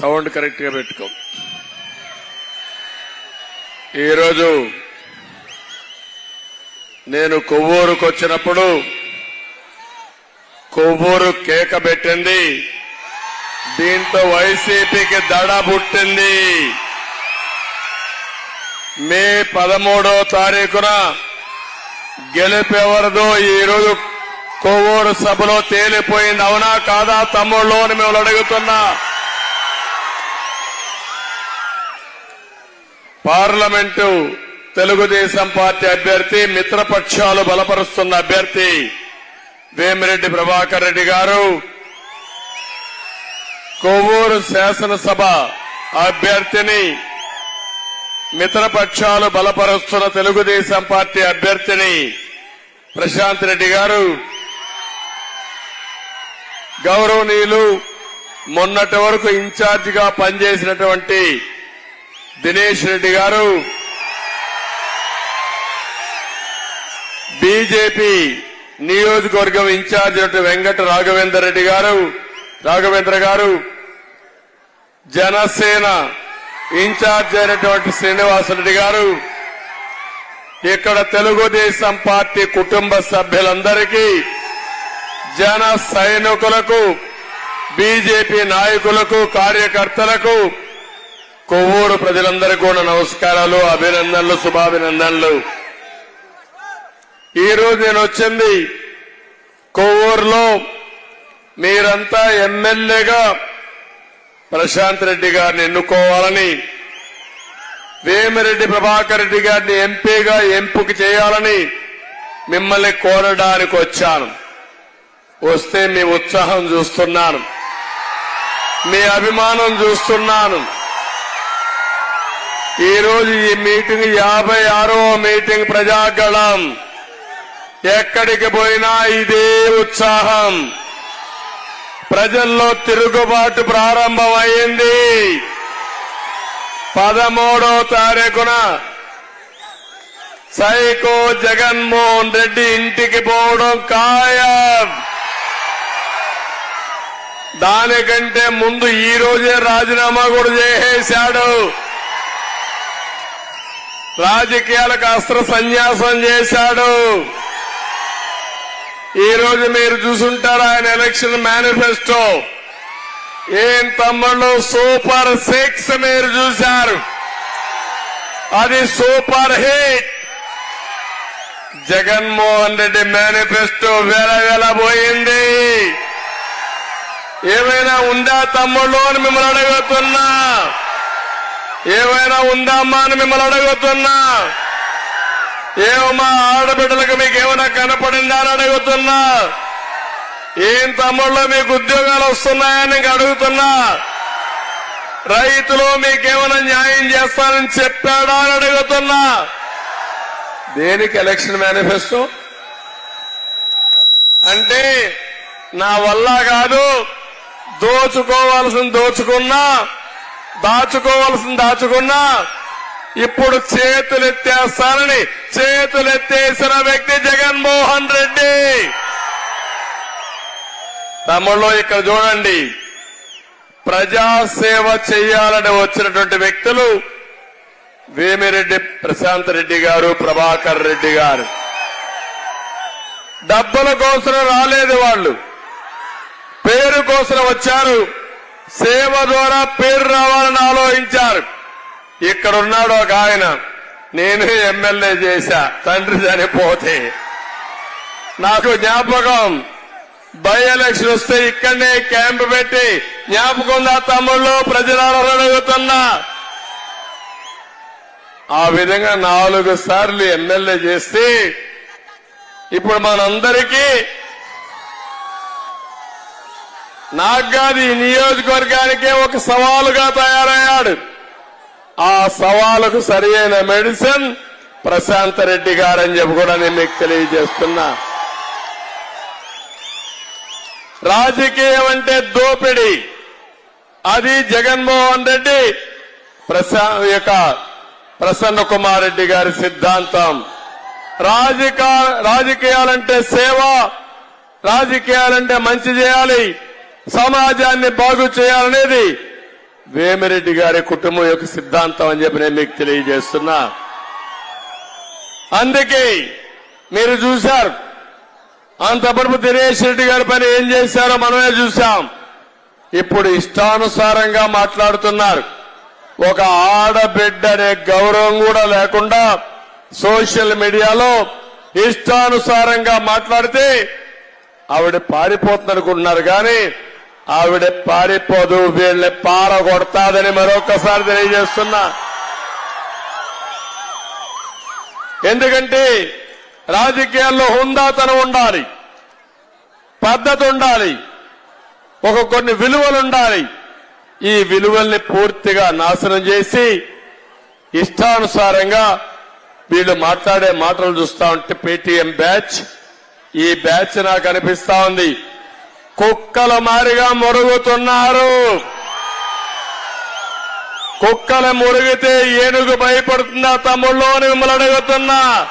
Sound కరెక్ట్గా పెట్టుకో. ఈరోజు నేను కొవ్వూరుకు వచ్చినప్పుడు కొవ్వూరు కేక పెట్టింది. దీంతో వైసీపీకి దడ పుట్టింది. మే పదమూడో తారీఖున గెలిపెవరదో ఈరోజు కొవ్వూరు సభలో తేలిపోయింది. అవునా కాదా తమ్ముళ్ళు అని మేము అడుగుతున్నా. పార్లమెంటు తెలుగుదేశం పార్టీ అభ్యర్థి మిత్రపక్షాలు బలపరుస్తున్న అభ్యర్థి వేమిరెడ్డి ప్రభాకర్ రెడ్డి గారు. కొవ్వూరు శాసనసభ అభ్యర్థిని మిత్రపక్షాలు బలపరుస్తున్న తెలుగుదేశం పార్టీ అభ్యర్థిని ప్రశాంత్ రెడ్డి గారు. గౌరవనీయులు మొన్నటి వరకు ఇన్ఛార్జిగా పనిచేసినటువంటి దినేష్ రెడ్డి గారు. బీజేపీ నియోజకవర్గం ఇన్ఛార్జ్ వెంకట రాఘవేందర్ రెడ్డి గారు. రాఘవేంద్ర గారు జనసేన ఇన్ఛార్జ్ అయినటువంటి శ్రీనివాసరెడ్డి గారు ఇక్కడ తెలుగుదేశం పార్టీ కుటుంబ సభ్యులందరికీ జన సైనికులకు బీజేపీ నాయకులకు కార్యకర్తలకు కొవ్వూరు ప్రజలందరికీ కూడా నమస్కారాలు అభినందనలు శుభాభినందనలు. ఈరోజు నేను వచ్చింది కొవ్వూరులో. మీరంతా ఎమ్మెల్యేగా ప్రశాంత్ రెడ్డి గారిని ఎన్నుకోవాలని వేమిరెడ్డి ప్రభాకర్ రెడ్డి గారిని ఎంపీగా ఎంపిక చేయాలని మిమ్మల్ని కోరడానికి వచ్చాను. వస్తే మీ ఉత్సాహం చూస్తున్నాను. మీ అభిమానం చూస్తున్నాను. ఈ రోజు ఈ మీటింగ్ యాభై ఆరో మీటింగ్ ప్రజాగళం. ఎక్కడికి పోయినా ఇదే ఉత్సాహం. ప్రజల్లో తిరుగుబాటు ప్రారంభమైంది. పదమూడో తారీఖున సైకో జగన్మోహన్ రెడ్డి ఇంటికి పోవడం ఖాయం. దానికంటే ముందు ఈ రోజే రాజీనామా కూడా చేసేశాడు. రాజకీయాలకు అస్త్ర సన్యాసం చేశాడు. ఈ రోజు మీరు చూసుంటారు ఆయన ఎలక్షన్ మేనిఫెస్టో? ఏం తమ్ముళ్ళు సూపర్ సిక్స్ మీరు చూశారు. అది super hit. Jaganmohan Reddy manifesto వేల వేల పోయింది. ఏమైనా ఉందా తమ్ముళ్ళు అని మిమ్మల్ని అడుగుతున్నా. ఏమైనా ఉందా అమ్మా అని మిమ్మల్ని అడుగుతున్నా. ఏమమ్మా ఆడబిడ్డలకు మీకు ఏమైనా కనపడిందా అని అడుగుతున్నా. ఏం తమ్ముళ్ళు మీకు ఉద్యోగాలు వస్తున్నాయని నీకు అడుగుతున్నా. రైతులు మీకేమైనా న్యాయం చేస్తానని చెప్పాడా అని అడుగుతున్నా. దేనికి ఎలక్షన్ మేనిఫెస్టో? అంటే నా వల్ల కాదు దోచుకోవాల్సింది దోచుకున్నా దాచుకోవాల్సింది దాచుకున్నా ఇప్పుడు చేతులెత్తేస్తానని చేతులెత్తేసిన వ్యక్తి జగన్మోహన్ రెడ్డి. తమ్ముళ్ళు ఇక్కడ చూడండి. ప్రజాసేవ చేయాలని వచ్చినటువంటి వ్యక్తులు వేమిరెడ్డి ప్రశాంత్ రెడ్డి గారు ప్రభాకర్ రెడ్డి గారు. డబ్బుల కోసం రాలేదు వాళ్ళు. పేరు కోసం వచ్చారు. సేవ ద్వారా పేరు రావాలని ఆలోచించారు. ఇక్కడ ఉన్నాడు ఒక ఆయన. నేను ఎమ్మెల్యే చేశా. తండ్రి చనిపోతే. నాకు జ్ఞాపకం బై ఎలక్షన్ వస్తే ఇక్కడనే క్యాంప్ పెట్టి జ్ఞాపకం ఉందా తమ్ముళ్ళు? ప్రజలను అడుగుతున్నా. ఆ విధంగా నాలుగు సార్లు ఎమ్మెల్యే చేస్తే ఇప్పుడు మనందరికీ నాగ్గాది నియోజకవర్గానికే ఒక సవాలుగా తయారయ్యాడు. ఆ సవాలుకు సరియైన మెడిసిన్ ప్రశాంత్ రెడ్డి గారని చెప్పి కూడా నేను మీకు తెలియజేస్తున్నా. రాజకీయం అంటే దోపిడి. అది జగన్మోహన్ రెడ్డి ప్రశా యొక్క ప్రసన్న కుమార్ రెడ్డి గారి సిద్ధాంతం. రాజకీయాలంటే సేవ రాజకీయాలంటే మంచి చేయాలి. సమాజాన్ని బాగు చేయాలనేది వేమిరెడ్డి గారి కుటుంబం యొక్క సిద్ధాంతం అని చెప్పి నేను మీకు తెలియజేస్తున్నా. అందుకే మీరు చూశారు అంతపడుపు దినేష్ రెడ్డి గారి పని ఏం చేశారో మనమే చూశాం. ఇప్పుడు ఇష్టానుసారంగా మాట్లాడుతున్నారు. ఒక ఆడబిడ్డ అనే గౌరవం కూడా లేకుండా సోషల్ మీడియాలో ఇష్టానుసారంగా మాట్లాడితే ఆవిడ పారిపోతుందనుకుంటున్నారు. కానీ ఆవిడ పారిపోదు వీళ్ళని పారగొడతాదని మరొకసారి తెలియజేస్తున్నా. ఎందుకంటే రాజకీయాల్లో హుందాతనం ఉండాలి పద్ధతి ఉండాలి ఒక కొన్ని విలువలు ఉండాలి. ఈ విలువల్ని పూర్తిగా నాశనం చేసి ఇష్టానుసారంగా వీళ్ళు మాట్లాడే మాటలు చూస్తా ఉంటే పేటీఎం బ్యాచ్ ఈ బ్యాచ్ నాకు అనిపిస్తా ఉంది. కుక్కల మారిగా మురుగుతున్నారు. కుక్కల మురిగితే ఏనుగు భయపడుతుందా? తమ్ముళ్ళు అని మిమ్మల్ని అడుగుతున్నా.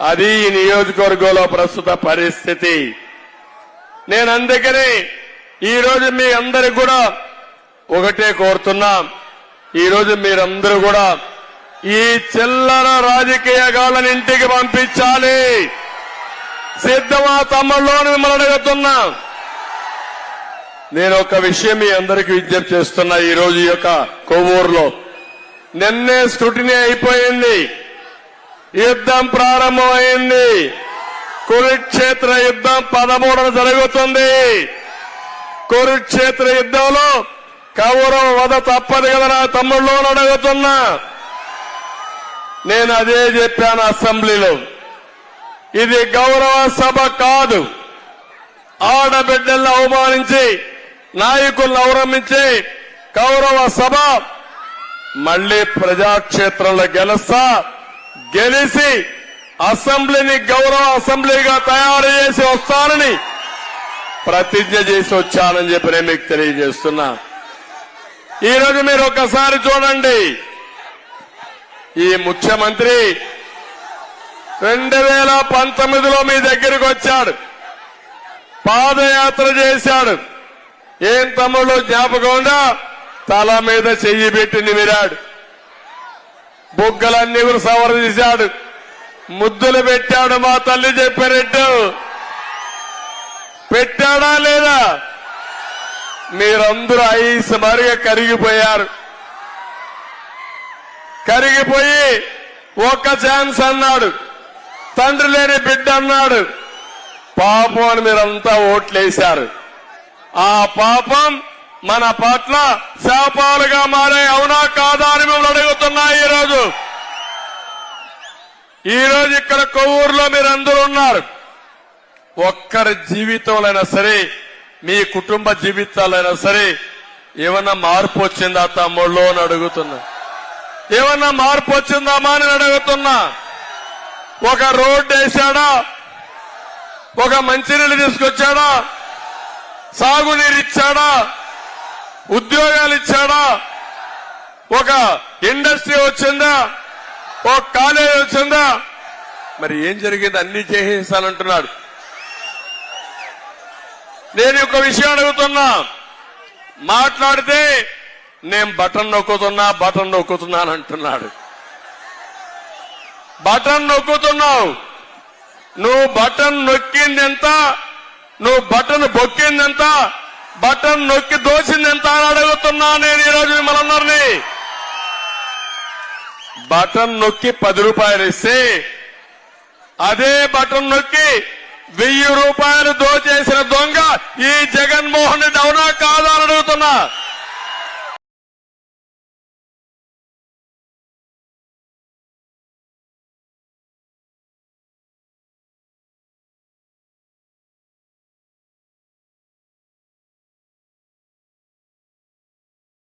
అది ఈ నియోజకవర్గంలో ప్రస్తుత పరిస్థితి. నేను అందుకని ఈ రోజు మీ అందరికి కూడా ఒకటే కోరుతున్నా. ఈ రోజు మీరందరూ కూడా ఈ చిల్లర రాజకీయ గాలని ఇంటికి పంపించాలి. సిద్ధమా తమ్ముళ్ళు అని మిమ్మల్ని అడుగుతున్నా. నేను ఒక విషయం మీ అందరికీ విజ్ఞప్తి చేస్తున్నా ఈ రోజు యొక్క కొవ్వూరులో. నిన్నే స్క్రూటినీ అయిపోయింది. యుద్ధం ప్రారంభమైంది. కురుక్షేత్ర యుద్ధం పదమూడున జరుగుతుంది. కురుక్షేత్ర యుద్ధంలో కౌరవ వధ తప్పదు కదా నా తమ్ముళ్ళు అడుగుతున్నా. నేను అదే చెప్పాను అసెంబ్లీలో. ఇది గౌరవ సభ కాదు. ఆడబిడ్డలను అవమానించి నాయకులను అవలంబించి గౌరవ సభ మళ్ళీ ప్రజాక్షేత్రంలో గెలుస్తా గెలిచి అసెంబ్లీని గౌరవ అసెంబ్లీగా తయారు చేసి వస్తానని ప్రతిజ్ఞ చేసి వచ్చానని చెప్పి నేను మీకు తెలియజేస్తున్నా. ఈ రోజు మీరు ఒక్కసారి చూడండి. ఈ ముఖ్యమంత్రి రెండు వేల పంతొమ్మిదిలో మీ దగ్గరికి వచ్చాడు. పాదయాత్ర చేశాడు. ఏం తమ్ముడు జ్ఞాపకం తల మీద చెయ్యి పెట్టి నిమిరాడు. బుగ్గలన్నీ కూడా సవర తీశాడు. ముద్దులు పెట్టాడు మా తల్లి చెప్పినట్టు. పెట్టాడా లేదా? మీరందరూ ఐస్ మరిగా కరిగిపోయారు. కరిగిపోయి ఒక్క ఛాన్స్ అన్నాడు. తండ్రి లేని బిడ్డ అన్నాడు. పాపం అని మీరంతా ఓట్లేశారు. ఆ పాపం మన పట్ల శాపాలుగా మారే అవునా కాదా అని మిమ్మల్ని అడుగుతున్నా ఈరోజు. ఈ రోజు ఇక్కడ కొవ్వూరులో మీరందరూ ఉన్నారు. ఒక్కరి జీవితంలో సరే మీ కుటుంబ జీవితాలైనా సరే ఏమన్నా మార్పు వచ్చిందా తమ్ముళ్ళు అని అడుగుతున్నా. ఏమన్నా మార్పు వచ్చిందామా అని అడుగుతున్నా. ఒక రోడ్డు వేశాడా ఒక మంచినీళ్ళు తీసుకొచ్చాడా? సాగునీరు ఇచ్చాడా ఉద్యోగాలు ఇచ్చాడా ఒక ఇండస్ట్రీ వచ్చిందా? ఒక కాలేజీ వచ్చిందా? మరి ఏం జరిగింది? అన్ని చేసేసానంటున్నాడు నేను ఒక విషయం అడుగుతున్నా. మాట్లాడితే నేను బటన్ నొక్కుతున్నా బటన్ నొక్కుతున్నాను అంటున్నాడు. బటన్ నొక్కుతున్నావు. నువ్వు బటన్ నొక్కింది ఎంత నువ్వు బటన్ బొక్కింది ఎంత బటన్ నొక్కి దోసింది ఎంత అని అడుగుతున్నా నేను ఈరోజు మిమ్మల్ని అందరినీ. బటన్ నొక్కి పది రూపాయలు ఇస్తే అదే బటన్ నొక్కి వెయ్యి రూపాయలు దోచేసిన దొంగ ఈ జగన్మోహన్ రెడ్డి అవునా కాదా అని అడుగుతున్నా.